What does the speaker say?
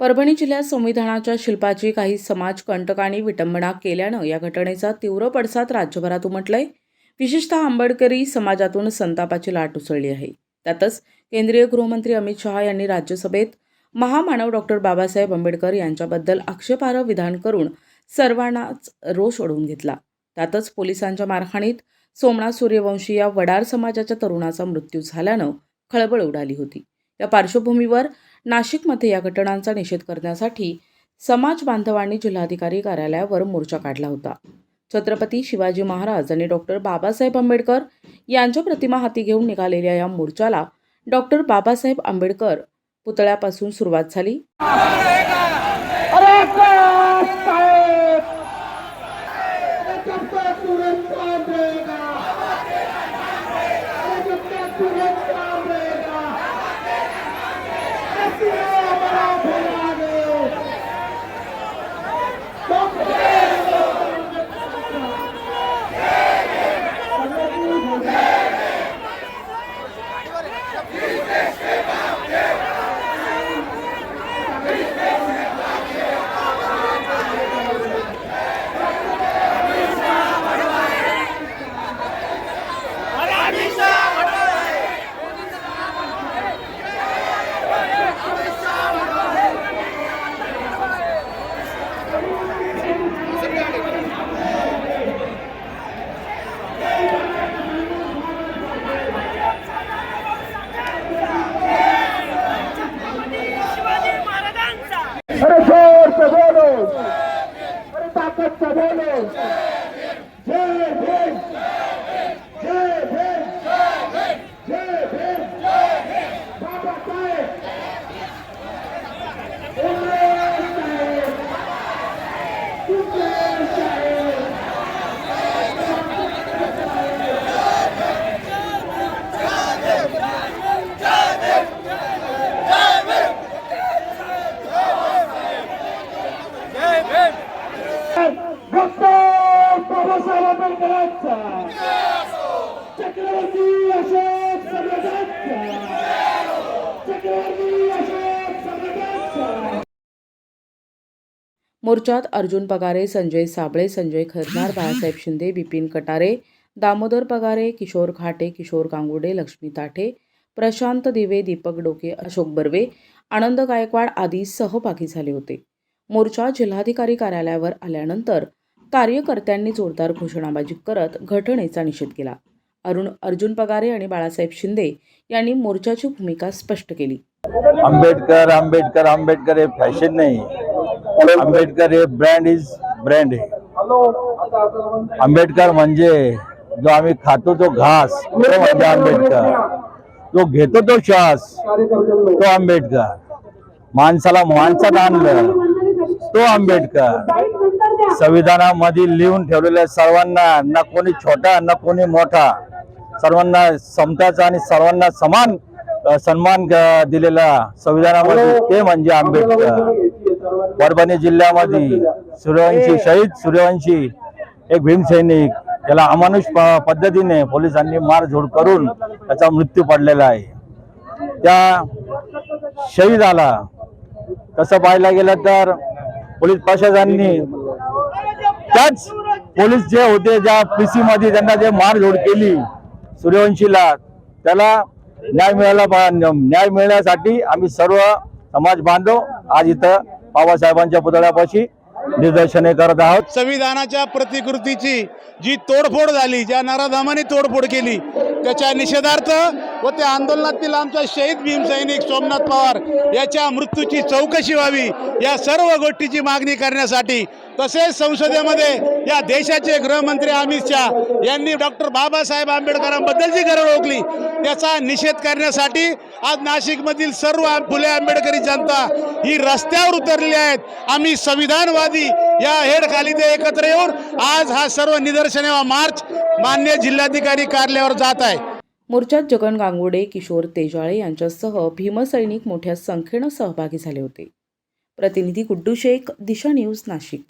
परभणी जिल्ह्यात संविधानाच्या शिल्पाची काही समाजकंटकांनी विटंबना केल्यानं या घटनेचा तीव्र पडसाद राज्यभरात उमटलाय. विशेषतः आंबेडकरी समाजातून संतापाची लाट उसळली आहे. त्यातच केंद्रीय गृहमंत्री अमित शहा यांनी राज्यसभेत महामानव डॉक्टर बाबासाहेब आंबेडकर यांच्याबद्दल आक्षेपार्ह विधान करून सर्वांनाच रोष ओढवून घेतला. त्यातच पोलिसांच्या मारहाणीत सोमनाथ सूर्यवंशी या वडार समाजाच्या तरुणाचा मृत्यू झाल्यानं खळबळ उडाली होती. या पार्श्वभूमीवर नाशिकमध्ये या घटनांचा निषेध करण्यासाठी समाज बांधवांनी जिल्हाधिकारी कार्यालयावर मोर्चा काढला होता. छत्रपती शिवाजी महाराज आणि डॉक्टर बाबासाहेब आंबेडकर यांच्या प्रतिमा हाती घेऊन निघालेल्या या मोर्चाला डॉक्टर बाबासाहेब आंबेडकर पुतळ्यापासून सुरुवात झाली. डॉक्टर बाबासाहेब आंबेडकरांचा. चक्रवर्ती अशोक सम्राटांचा. चक्रवर्ती अशोक सम्राटांचा. मोर्चात अर्जुन पगारे संजय साबळे संजय खरनार बाळासाहेब शिंदे बिपिन कटारे दामोदर पगारे किशोर घाटे किशोर गांगुडे लक्ष्मी ताठे प्रशांत दिवे दीपक डोके अशोक बर्वे आनंद गायकवाड आदी सहभागी झाले होते. मोर्चा जिल्हाधिकारी कार्यालयावर आल्यानंतर कार्यकर्त्यांनी जोरदार घोषणाबाजी करत घटनेचा निषेध केला. अरुण अर्जुन पगारे आणि बाळासाहेब शिंदे यांनी मोर्चाची भूमिका स्पष्ट केली. आंबेडकर आंबेडकर आंबेडकर हे फॅशन नाही. आंबेडकर हे ब्रँड इज ब्रँड आहे. आंबेडकर म्हणजे जो आम्ही खातो तो घास तो म्हणजे आंबेडकर. जो घेतो तो श्वास तो आंबेडकर. माणसाला माणसात आणलं तो आंबेडकर. संविधानामध्ये लिहून ठेवलेल्या सर्वांना ना कोणी छोटा ना कोणी मोठा. सर्वांना समताचा आणि सर्वांना समान सन्मान दिलेला संविधानामध्ये ते म्हणजे आंबेडकर. परभणी जिल्ह्यामध्ये सूर्यवंशी शहीद सूर्यवंशी एक भीमसैनिक त्याला अमानुष प- पद्धतीने पोलिसांनी मारझोड करून त्याचा मृत्यू पडलेला आहे. त्या शहीदाला तसं पाहायला गेलं तर पोलीस प्रशासनाने त्याच पोलीस जे होते ज्या पीसी मध्ये त्यांना जे मारझोड केली सूर्यवंशीला त्याला न्याय मिळायला न्याय मिळण्यासाठी आम्ही सर्व समाज बांधव आज इथं बाबासाहेबांच्या पुतळ्यापाशी निदर्शने करत आहोत. संविधानाच्या प्रतिकृतीची जी तोडफोड झाली ज्या नाराधामाने तोडफोड केली त्याच्या निषेधार्थ व त्या आंदोलनातील आमचा शहीद भीमसैनिक सोमनाथ पवार याच्या मृत्यूची चौकशी व्हावी या सर्व गोष्टीची मागणी करण्यासाठी. तसेच संसदेमध्ये या देशाचे गृहमंत्री अमित शहा यांनी डॉक्टर बाबासाहेब आंबेडकरांबद्दल जी गरज ओळखली. त्याचा निषेध करण्यासाठी आज नाशिकमधील सर्व फुले आंबेडकरी जनता ही रस्त्यावर उतरली आहेत. आम्ही संविधानवादी या हेडखाली ते एकत्र येऊन आज हा सर्व निदर्शने व मार्च मान्य जिल्हाधिकारी कार्यालयावर जात आहे. मोर्चात जगन गांगुडे किशोर तेजाळे यांच्यासह भीमसैनिक मोठ्या संख्येनं सहभागी झाले होते. प्रतिनिधी गुड्डू शेख दिशा न्यूज नाशिक.